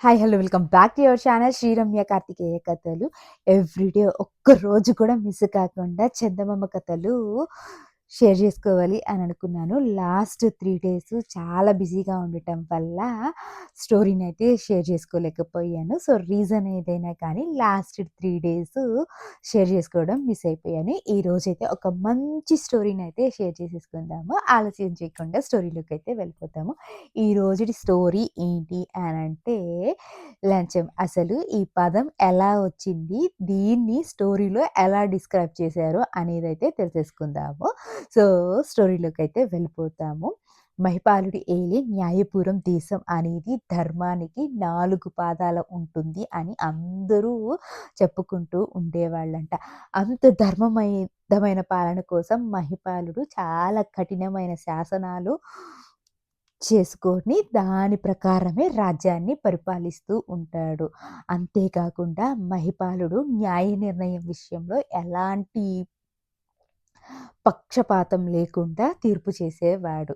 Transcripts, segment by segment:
Hi hello welcome back to your channel Sriramya Karthikeya కథలు everyday ఒక్క రోజు కూడా మిస్ కాకుండా చందమామ కథలు షేర్ చేసుకోవాలి అని అనుకున్నాను. లాస్ట్ త్రీ డేస్ చాలా బిజీగా ఉండటం వల్ల స్టోరీని అయితే షేర్ చేసుకోలేకపోయాను. సో రీజన్ ఏదైనా కానీ లాస్ట్ త్రీ డేస్ షేర్ చేసుకోవడం మిస్ అయిపోయాను. ఈ రోజైతే ఒక మంచి స్టోరీని అయితే షేర్ చేసేసుకుందాము. ఆలస్యం చేయకుండా స్టోరీలోకి అయితే వెళ్ళిపోతాము. ఈ రోజు స్టోరీ ఏంటి అని అంటే లంచం అసలు ఈ పదం ఎలా వచ్చింది? దీన్ని స్టోరీలో ఎలా డిస్క్రైబ్ చేశారు అనేది అయితే తెలిసేసుకుందాము. సో స్టోరీలోకి అయితే వెళ్ళిపోతాము. మహిపాలుడి ఏలి న్యాయపురం దేశం అనేది ధర్మానికి నాలుగు పాదాల ఉంటుంది అని అందరూ చెప్పుకుంటూ ఉండేవాళ్ళంట. అంత ధర్మమైదమైన పాలన కోసం మహిపాలుడు చాలా కఠినమైన శాసనాలు చేసుకొని దాని ప్రకారమే రాజ్యాన్ని పరిపాలిస్తూ ఉంటాడు. అంతేకాకుండా మహిపాలుడు న్యాయ నిర్ణయం విషయంలో ఎలాంటి పక్షపాతం లేకుండా తీర్పు చేసేవాడు.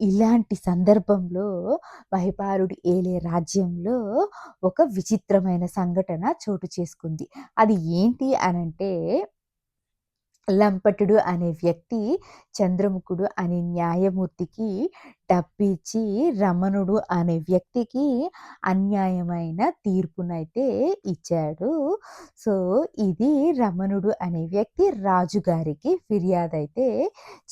ఇలాంటి సందర్భంలో మహిపాలుడి ఏలే రాజ్యంలో ఒక విచిత్రమైన సంఘటన చోటు చేసుకుంది. అది ఏంటి అనంటే లంపటుడు అనే వ్యక్తి చంద్రముఖుడు అనే న్యాయమూర్తికి డబ్బిచ్చి రమణుడు అనే వ్యక్తికి అన్యాయమైన తీర్పునైతే ఇచ్చాడు. సో ఇది రమణుడు అనే వ్యక్తి రాజుగారికి ఫిర్యాదు అయితే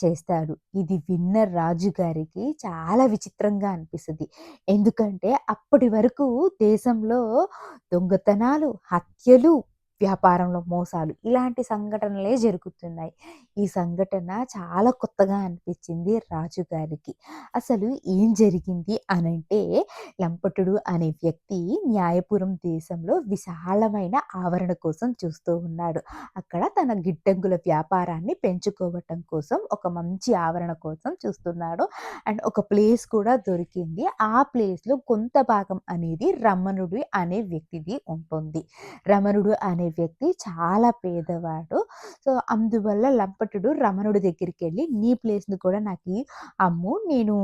చేస్తాడు. ఇది విన్న రాజుగారికి చాలా విచిత్రంగా అనిపిస్తుంది. ఎందుకంటే అప్పటి వరకు దేశంలో దొంగతనాలు హత్యలు వ్యాపారంలో మోసాలు ఇలాంటి సంఘటనలే జరుగుతున్నాయి. ఈ సంఘటన చాలా కొత్తగా అనిపించింది రాజుగారికి అసలు ఏం జరిగింది అనంటే లంపటుడు అనే వ్యక్తి న్యాయపురం దేశంలో విశాలమైన ఆవరణ కోసం చూస్తూ ఉన్నాడు. అక్కడ తన గిడ్డంగుల వ్యాపారాన్ని పెంచుకోవటం కోసం ఒక మంచి ఆవరణ కోసం చూస్తున్నాడు. అండ్ ఒక ప్లేస్ కూడా దొరికింది. ఆ ప్లేస్లో కొంత భాగం అనేది రమణుడు అనే వ్యక్తిది ఉంటుంది. రమణుడు అనే వ్యక్తి చాలా పేదవాడు. సో అందువల్ల లంపటుడు రమణుడి దగ్గరికి వెళ్ళి నీ ప్లేస్ని కూడా నాకు అమ్ము నేను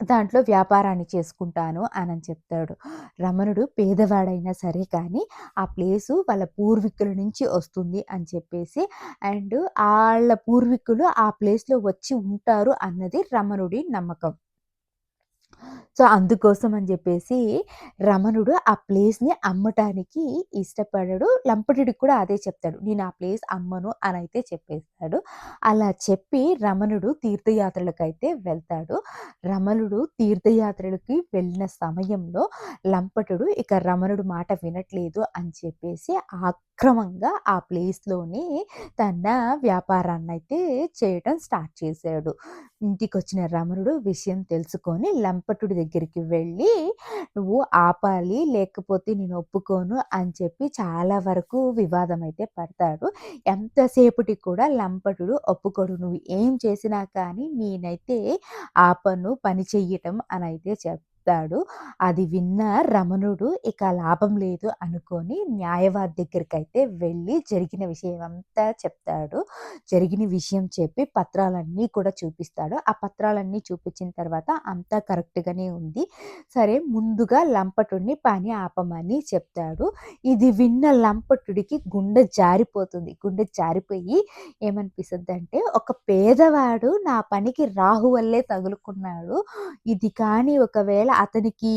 దాంట్లో వ్యాపారాన్ని చేసుకుంటాను అని చెప్తాడు. రమణుడు పేదవాడైనా సరే కానీ ఆ ప్లేసు వాళ్ళ పూర్వీకుల నుంచి వస్తుంది అని చెప్పేసి అండ్ వాళ్ళ పూర్వీకులు ఆ ప్లేస్లో వచ్చి ఉంటారు అన్నది రమణుడి నమ్మకం. సో అందుకోసం అని చెప్పేసి రమణుడు ఆ ప్లేస్ని అమ్మటానికి ఇష్టపడడు. లంపటుడికి కూడా అదే చెప్తాడు. నేను ఆ ప్లేస్ అమ్మను అని అయితే చెప్పేస్తాడు. అలా చెప్పి రమణుడు తీర్థయాత్రలకైతే వెళ్తాడు. రమణుడు తీర్థయాత్రలకి వెళ్ళిన సమయంలో లంపటుడు ఇక రమణుడు మాట వినట్లేదు అని చెప్పేసి ఆ అక్రమంగా ఆ ప్లేస్లోనే తన వ్యాపారాన్ని అయితే చేయటం స్టార్ట్ చేశాడు. ఇంటికి వచ్చిన రమణుడు విషయం తెలుసుకొని లంపటుడి దగ్గరికి వెళ్ళి నువ్వు ఆపాలి లేకపోతే నేను ఒప్పుకోను అని చెప్పి చాలా వరకు వివాదం అయితే పడతాడు. ఎంతసేపటికి కూడా లంపటుడు ఒప్పుకోడు నువ్వు ఏం చేసినా కానీ నేనైతే ఆపను పని చెయ్యటం అని అయితే చెప్తాను చెప్తాడు. అది విన్న రమణుడు ఇక లాభం లేదు అనుకొని న్యాయవాది దగ్గరికి అయితే వెళ్ళి జరిగిన విషయం అంతా చెప్తాడు. జరిగిన విషయం చెప్పి పత్రాలన్నీ కూడా చూపిస్తాడు. ఆ పత్రాలన్నీ చూపించిన తర్వాత అంతా కరెక్ట్గానే ఉంది. సరే ముందుగా లంపటుడిని పని ఆపమని చెప్తాడు. ఇది విన్న లంపటుడికి గుండె జారిపోతుంది. గుండె జారిపోయి ఏమనిపిస్తుంది అంటే ఒక పేదవాడు నా పనికి రాహు వల్లే తగులుకున్నాడు. ఇది కానీ ఒకవేళ అతనికి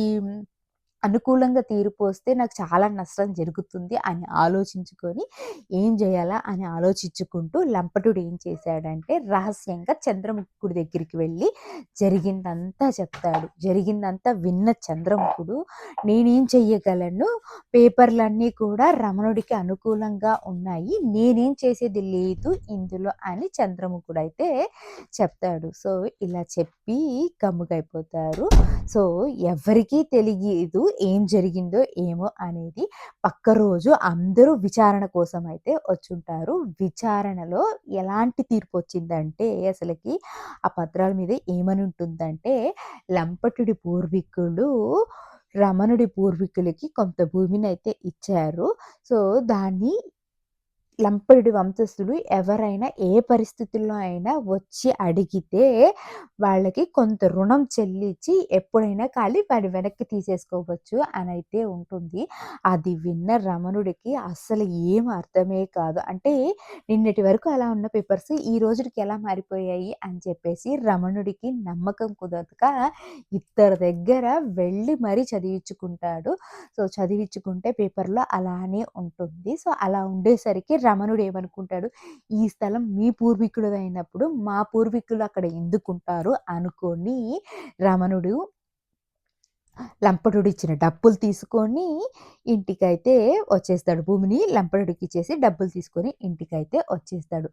అనుకూలంగా తీరిపోస్తే నాకు చాలా నష్టం జరుగుతుంది అని ఆలోచించుకొని ఏం చేయాలా అని ఆలోచించుకుంటూ లంపటుడు ఏం చేశాడంటే రహస్యంగా చంద్రముఖుడి దగ్గరికి వెళ్ళి జరిగిందంతా చెప్తాడు. జరిగిందంతా విన్న చంద్రముఖుడు నేనేం చెయ్యగలను? పేపర్లన్నీ కూడా రమణుడికి అనుకూలంగా ఉన్నాయి. నేనేం చేసేది లేదు ఇందులో అని చంద్రముఖుడు అయితే చెప్తాడు. సో ఇలా చెప్పి గమ్ముగైపోతారు. సో ఎవరికీ తెలియదు ఏం జరిగిందో ఏమో అనేది పక్క రోజు అందరూ విచారణ కోసం అయితే వచ్చుంటారు. విచారణలో ఎలాంటి తీర్పు వచ్చిందంటే అసలుకి ఆ పత్రాల మీద ఏమని ఉంటుందంటే లంపటుడి పూర్వీకులు రమణుడి పూర్వీకులకి కొంత భూమిని అయితే ఇచ్చారు. సో దాన్ని లంపరుడి వంశస్థులు ఎవరైనా ఏ పరిస్థితుల్లో అయినా వచ్చి అడిగితే వాళ్ళకి కొంత రుణం చెల్లించి ఎప్పుడైనా ఖాళీ వాడి వెనక్కి తీసేసుకోవచ్చు అని అయితే ఉంటుంది. అది విన్న రమణుడికి అస్సలు ఏం అర్థమే కాదు. అంటే నిన్నటి వరకు అలా ఉన్న పేపర్స్ ఈ రోజుకి ఎలా మారిపోయాయి అని చెప్పేసి రమణుడికి నమ్మకం కుదరక ఇద్దరి దగ్గర వెళ్ళి మరీ చదివించుకుంటాడు. సో, చదివించుకుంటే పేపర్‌లో అలానే ఉంటుంది. సో, అలా ఉండేసరికి రమణుడు ఏమనుకుంటాడు, ఈ స్థలం మీ పూర్వీకులదైనప్పుడు మా పూర్వీకులు అక్కడ ఎందుకుంటారు అనుకొని రమణుడు లంపటుడిచ్చిన డబ్బులు తీసుకొని ఇంటికైతే వచ్చేస్తాడు. భూమిని లంపటుడికిచ్చేసి డబ్బులు తీసుకొని ఇంటికైతే వచ్చేస్తాడు.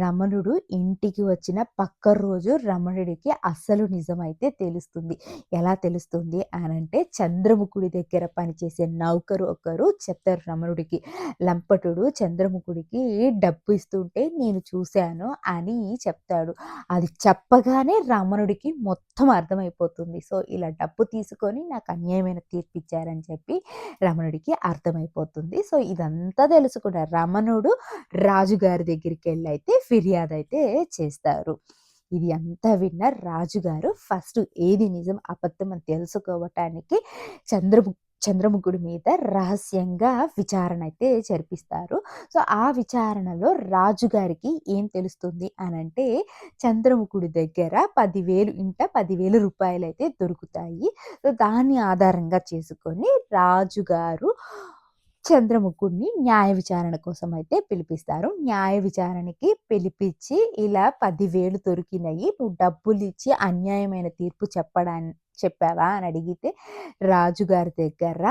రమణుడు ఇంటికి వచ్చిన పక్క రోజు రమణుడికి అస్సలు నిజమైతే తెలుస్తుంది. ఎలా తెలుస్తుంది అని అంటే చంద్రముఖుడి దగ్గర పనిచేసే నౌకరు ఒకరు చెప్తారు రమణుడికి. లంపటుడు చంద్రముఖుడికి డబ్బు ఇస్తుంటే నేను చూశాను అని చెప్తాడు. అది చెప్పగానే రమణుడికి మొత్తం అర్థమైపోతుంది. సో, ఇలా డబ్బు తీసుకొని నాకు అన్యాయమైన తీర్పిచ్చారని చెప్పి రమణుడికి అర్థమైపోతుంది. సో, ఇదంతా తెలుసుకున్న రమణుడు రాజుగారి ఫిర్యాదు అయితే చేస్తారు. ఇది అంతా విన్న రాజుగారు ఫస్ట్ ఏది నిజం, అబద్ధం అని తెలుసుకోవటానికి చంద్రము చంద్రముఖుడి మీద రహస్యంగా విచారణ అయితే జరిపిస్తారు. సో, ఆ విచారణలో రాజుగారికి ఏం తెలుస్తుంది అనంటే చంద్రముఖుడి దగ్గర పదివేలు ఇంట పదివేల రూపాయలు అయితే దొరుకుతాయి. సో, దాన్ని ఆధారంగా చేసుకొని రాజుగారు చంద్రముఖుడిని న్యాయ విచారణ కోసం అయితే పిలిపిస్తారు. న్యాయ విచారణకి పిలిపిచ్చి ఇలా పదివేలు దొరికినాయి నువ్వు డబ్బులు ఇచ్చి అన్యాయమైన తీర్పు చెప్పడా చెప్పావా అని అడిగితే రాజుగారి దగ్గర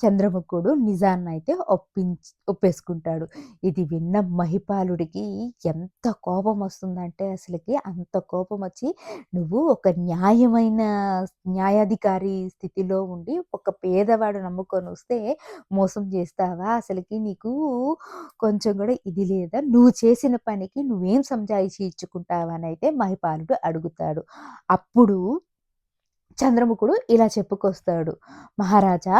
చంద్రముఖుడు నిజాన్నయితే ఒప్పించి ఒప్పేసుకుంటాడు. ఇది విన్న మహిపాలుడికి ఎంత కోపం వస్తుందంటే అసలుకి అంత కోపం వచ్చి నువ్వు ఒక న్యాయమైన న్యాయాధికారి స్థితిలో ఉండి ఒక పేదవాడు నమ్ముకొని వస్తే మోసం చేస్తావా? అసలుకి నీకు కొంచెం కూడా ఇది లేదా? నువ్వు చేసిన పనికి నువ్వేం అని అయితే మహిపాలుడు అడుగుతాడు. అప్పుడు చంద్రముఖుడు ఇలా చెప్పుకొస్తాడు. మహారాజా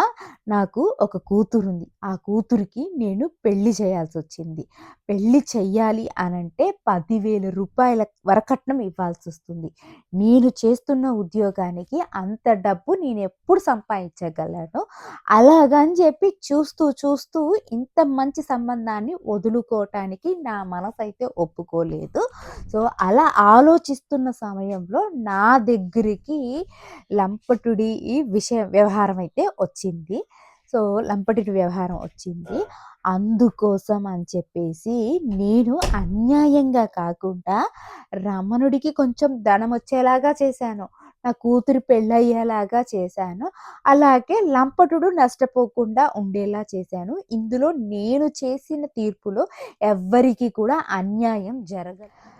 నాకు ఒక కూతురుంది. ఆ కూతురికి నేను పెళ్ళి చేయాల్సొచ్చింది. పెళ్ళి చెయ్యాలి అనంటే పదివేల రూపాయల వరకట్నం ఇవ్వాల్సి వస్తుంది నేను చేస్తున్న ఉద్యోగానికి అంత డబ్బు నేను ఎప్పుడు సంపాదించగలను? అలాగని చెప్పి చూస్తూ చూస్తూ ఇంత మంచి సంబంధాన్ని వదులుకోవటానికి నా మనసు అయితే ఒప్పుకోలేదు. సో, అలా ఆలోచిస్తున్న సమయంలో నా దగ్గరికి లంపటుడి ఈ విషయం వ్యవహారం అయితే వచ్చింది. సో, లంపటుడి వ్యవహారం వచ్చింది. అందుకోసం అని చెప్పేసి నేను అన్యాయంగా కాకుండా రమణుడికి కొంచెం ధనమొచ్చేలాగా చేశాను. నా కూతురి పెళ్ళయ్యేలాగా చేశాను. అలాగే లంపటుడు నష్టపోకుండా ఉండేలా చేశాను. ఇందులో నేను చేసిన తీర్పులో ఎవ్వరికీ కూడా అన్యాయం జరగలేదు.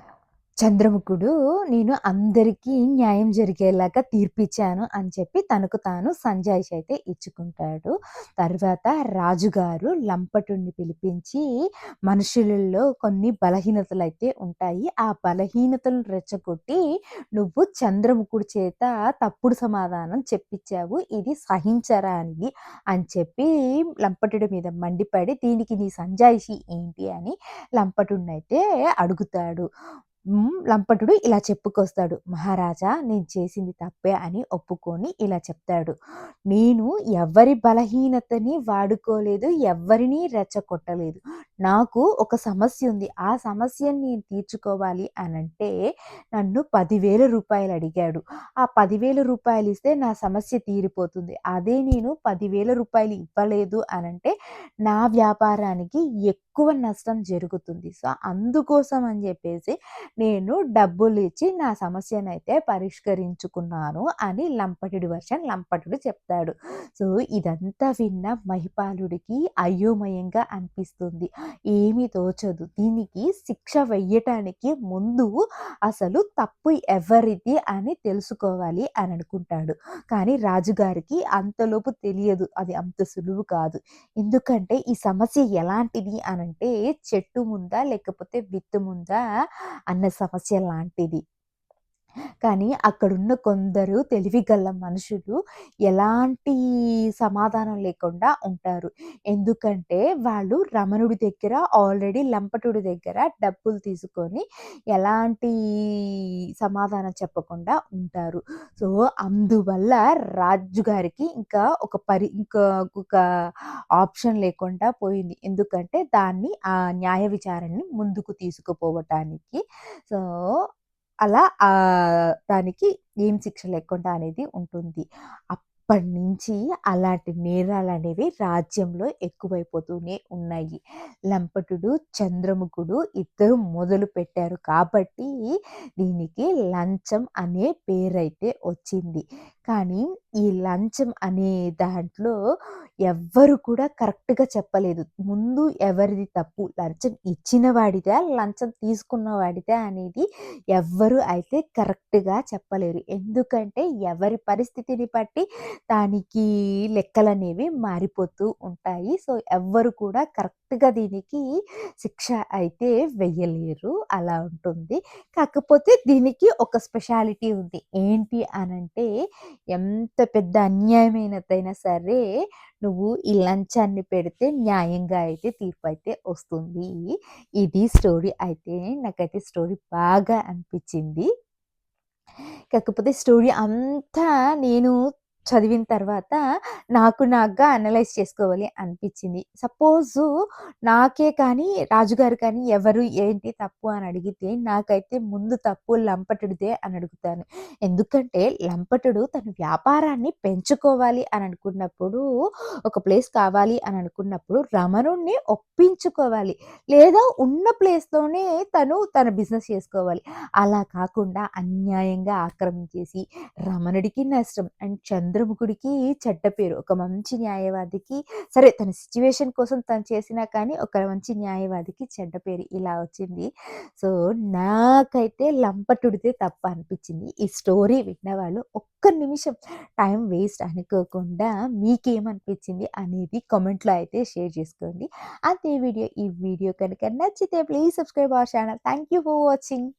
చంద్రముఖుడు నేను అందరికీ న్యాయం జరిగేలాగా తీర్పిచ్చాను అని చెప్పి తనకు తాను సంజాయిష్ అయితే ఇచ్చుకుంటాడు. తర్వాత రాజుగారు లంపటుణ్ణి పిలిపించి మనుషులలో కొన్ని బలహీనతలు అయితే ఉంటాయి. ఆ బలహీనతలు రెచ్చగొట్టి నువ్వు చంద్రముఖుడి చేత తప్పుడు సమాధానం చెప్పించావు ఇది సహించరానిది అని చెప్పి లంపటుడి మీద మండిపడి దీనికి నీ సంజాయిషి ఏంటి అని లంపటుడినైతే అడుగుతాడు. లంపటుడు ఇలా చెప్పుకొస్తాడు. మహారాజా నేను చేసింది తప్పే అని ఒప్పుకొని ఇలా చెప్తాడు. నేను ఎవ్వరి బలహీనతని వాడుకోలేదు. ఎవరిని రెచ్చగొట్టలేదు. నాకు ఒక సమస్య ఉంది ఆ సమస్యని నేను తీర్చుకోవాలి అనంటే నన్ను పదివేల రూపాయలు అడిగాడు. ఆ పదివేల రూపాయలు ఇస్తే నా సమస్య తీరిపోతుంది. అదే నేను పదివేల రూపాయలు ఇవ్వలేదు అనంటే నా వ్యాపారానికి ఎక్కువ నష్టం జరుగుతుంది. సో, అందుకోసం అని చెప్పేసి నేను డబ్బులు ఇచ్చి నా సమస్యనైతే పరిష్కరించుకున్నాను అని లంపటుడి వర్షన్ లంపటుడు చెప్తాడు. సో, ఇదంతా విన్న మహిపాలుడికి అయోమయంగా అనిపిస్తుంది. ఏమీ తోచదు. దీనికి శిక్ష వెయ్యటానికి ముందు అసలు తప్పు ఎవరిది అని తెలుసుకోవాలి అని అనుకుంటాడు. కానీ రాజుగారికి అంతలోపు తెలియదు. అది అంత సులువు కాదు. ఎందుకంటే ఈ సమస్య ఎలాంటిది అనంటే చెట్టు ముందా? లేకపోతే విత్తు ముందా? అన్న సమస్య లాంటిది. కానీ అక్కడున్న కొందరు తెలివిగల మనుషులు ఎలాంటి సమాధానం లేకుండా ఉంటారు. ఎందుకంటే వాళ్ళు రమణుడి దగ్గర ఆల్రెడీ లంపటుడి దగ్గర డబ్బులు తీసుకొని ఎలాంటి సమాధానం చెప్పకుండా ఉంటారు. సో, అందువల్ల రాజుగారికి ఇంకా ఒక పరి ఇంకా ఒక ఆప్షన్ లేకుండా పోయింది. ఎందుకంటే దాన్ని ఆ న్యాయ విచారణని ముందుకు తీసుకుపోవటానికి. సో, అలా దానికి ఏం శిక్ష లేకుండా అనేది ఉంటుంది. అప్పటినుంచి అలాంటి నేరాలు అనేవి రాజ్యంలో ఎక్కువైపోతూనే ఉన్నాయి. లంపటుడు, చంద్రముఖుడు ఇద్దరు మొదలుపెట్టారు కాబట్టి దీనికి లంచం అనే పేరైతే వచ్చింది. కానీ ఈ లంచం అనే దాంట్లో ఎవ్వరు కూడా కరెక్ట్‌గా చెప్పలేదు. ముందు ఎవరిది తప్పు? లంచం ఇచ్చిన వాడిదా? లంచం తీసుకున్న వాడిదా? అనేది ఎవ్వరు అయితే కరెక్ట్‌గా చెప్పలేరు. ఎందుకంటే ఎవరి పరిస్థితిని బట్టి దానికి లెక్కలు అనేవి మారిపోతూ ఉంటాయి. సో, ఎవ్వరు కూడా కరెక్ట్‌గా దీనికి శిక్ష అయితే వెయ్యలేరు. అలా ఉంటుంది. కాకపోతే దీనికి ఒక స్పెషాలిటీ ఉంది. ఏంటి అనంటే ఎంత పెద్ద అన్యాయమైనదైనా సరే నువ్వు ఈ లంచాన్ని పెడితే న్యాయంగా అయితే తీర్పయితే వస్తుంది. ఇది స్టోరీ అయితే నాకైతే స్టోరీ బాగా అనిపించింది కాకపోతే స్టోరీ అంతా నేను చదివిన తర్వాత నాకు నాకుగా అనలైజ్ చేసుకోవాలి అనిపించింది సపోజ్ నాకే కానీ, రాజుగారు కానీ ఎవరు ఏంటి తప్పు అని అడిగితే నాకైతే ముందు తప్పు లంపటుడిదే అని అడుగుతాను. ఎందుకంటే లంపటుడు తన వ్యాపారాన్ని పెంచుకోవాలి అని అనుకున్నప్పుడు, ఒక ప్లేస్ కావాలి అని అనుకున్నప్పుడు రమణుణ్ణి ఒప్పించుకోవాలి. లేదా ఉన్న ప్లేస్‌లోనే తను తన బిజినెస్ చేసుకోవాలి. అలా కాకుండా అన్యాయంగా ఆక్రమించేసి రమణుడికి నష్టం అండ్ చంద్రముఖుడికి చెడ్డ పేరు. ఒక మంచి న్యాయవాదికి సరే తన సిచ్యువేషన్ కోసం తను చేసినా కానీ ఒక మంచి న్యాయవాదికి చెడ్డ పేరు ఇలా వచ్చింది. సో, నాకైతే లంపటుడితే తప్ప అనిపించింది ఈ స్టోరీ విన్నవాళ్ళు ఒక్క నిమిషం టైం వేస్ట్ అనుకోకుండా మీకేమనిపించింది అనేది కామెంట్‌లో అయితే షేర్ చేసుకోండి. అంతే వీడియో. ఈ వీడియో కనుక నచ్చితే please subscribe our channel. Thank you for watching.